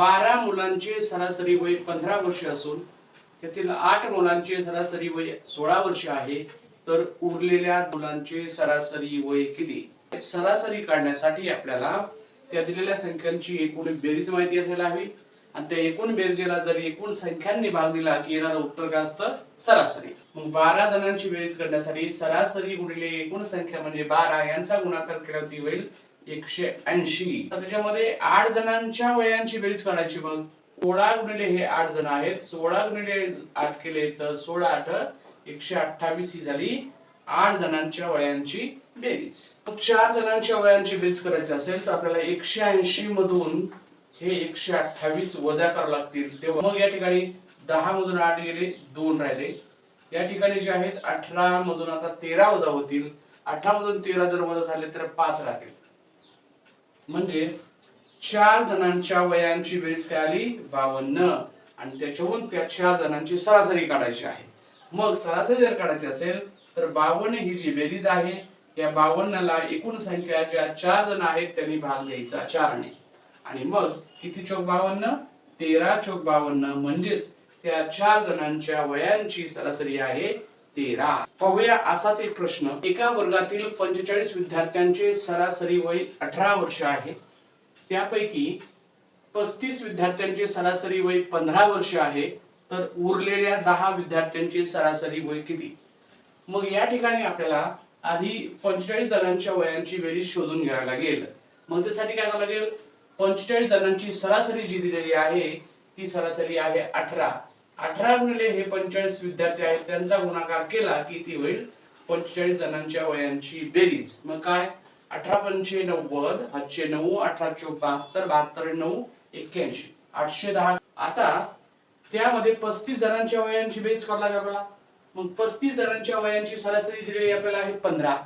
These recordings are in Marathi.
बारा मुलांचे सरासरी वय पंधरा वर्ष असून त्यातील आठ मुलांचे सरासरी वय सोळा वर्ष आहे तर उरलेल्या मुलांचे सरासरी वय किती? सरासरी काढण्यासाठी आपल्याला त्या दिलेल्या संख्यांची एकूण बेरीज माहिती असायला हवी. आणि त्या एकूण बेरजेला जर एकूण संख्यांनी भाग दिला की येणारं उत्तर काय असतं? सरासरी. मग बारा जणांची बेरीज करण्यासाठी सरासरी गुणिले एकूण संख्या म्हणजे बारा यांचा गुणाकार केल्यावरती होईल. एकशे ऐंशी. त्याच्यामध्ये आठ जणांच्या वयांची बेरीज काढायची मग सोळा गुणिले हे आठ जण आहेत. सोळा गुणिले आठ केले तर सोळा आठ एकशे अठ्ठावीस ही झाली आठ जणांच्या वयांची बेरीज. चार जणांच्या वयांची बेरीज करायची असेल तर आपल्याला एकशे ऐंशी मधून हे एकशे अठ्ठावीस वजा करावं लागतील. तेव्हा मग या ठिकाणी दहा मधून आठ गेले दोन राहिले. या ठिकाणी जे आहेत अठरा मधून आता तेरा वजा होतील. अठरा मधून तेरा जर वजा झाले तर पाच राहतील. म्हणजे चार जणांच्या वयांची बेरीज काय आली? बावन्न. आणि त्याच्याहून त्या चार जणांची सरासरी काढायची आहे. मग सरासरी जर काढायची असेल तर बावन्न ही जी बेरीज आहे या बावन्नला एकूण संख्या ज्या चार जण आहेत त्यांनी भाग द्यायचा चारने. आणि मग किती चौक बावन्न? तेरा चौक बावन्न. म्हणजेच त्या चार जणांच्या वयांची सरासरी आहे तेरा. पाहूया असाच एक प्रश्न. एका वर्गातील पंचेचाळीस विद्यार्थ्यांचे सरासरी वय अठरा वर्ष आहे. त्यापैकी पस्तीस विद्यार्थ्यांचे सरासरी वय पंधरा वर्ष आहे. तर उरलेल्या दहा विद्यार्थ्यांचे सरासरी वय किती? मग या ठिकाणी आपल्याला आधी पंचेचाळीस जणांच्या वयांची बेरीज शोधून घ्यावी लागेल. मग त्यासाठी काय करावं लागेल? पंचेचाळीस जणांची सरासरी जी दिलेली आहे ती सरासरी आहे अठरा. अठरा गुणिले हे पंचेचाळीस विद्यार्थी आहेत. त्यांचा गुणाकार केला की ती होईल पंचेचाळीस जणांच्या वयांची बेरीज. मग काय? अठरा पंचे नव्वद हातशे नऊ अठरा चो बहात्तर बहात्तर नऊ एक्क्याऐंशी. आठशे दहा. आता त्यामध्ये पस्तीस जणांच्या वयांची बेरीज करावी लागेल आपल्याला. मग पस्तीस जणांच्या वयांची सरासरी दिलेली आपल्याला आहे पंधरा.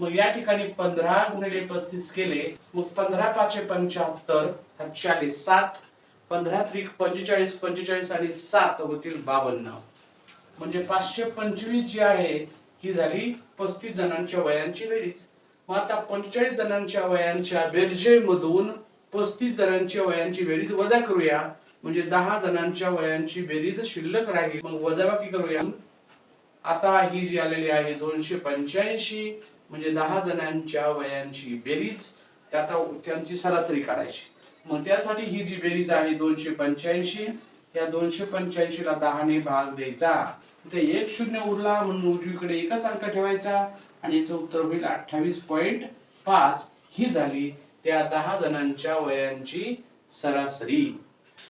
मग या ठिकाणी पंधरा गुणिले पस्तीस केले. मग पंधरा पाचशे पंच्याहत्तर हा चाळीस सात पंधरा त्रिक पंचेचाळीस पंचेचाळीस आणि सात होतील बावन्न. म्हणजे पाचशे पंचवीस जी आहे ही झाली पस्तीस जणांच्या वयांची बेरीज. मग आता पंचेचाळीस जणांच्या वयांच्या बेरजेमधून पस्तीस जणांच्या वयांची बेरीज वजा करूया. म्हणजे दहा जणांच्या वयांची बेरीज शिल्लक राहील. मग वजाबाकी करूया. आता ही जी आलेली आहे दोनशे पंच्याऐंशी. म्हणजे दहा जणांच्या वयांची बेरीज. त्या आता त्यांची सरासरी काढायची. मग त्यासाठी ही जी बेरीज आहे दोनशे पंच्याऐंशी या दोनशे पंच्याऐंशी ला दहाने भाग द्यायचा. इथे एक शून्य उरला म्हणून उजवीकडे एकच अंक ठेवायचा आणि याचं उत्तर होईल अठ्ठावीस पॉईंट पाच. ही झाली त्या दहा जणांच्या वयांची सरासरी.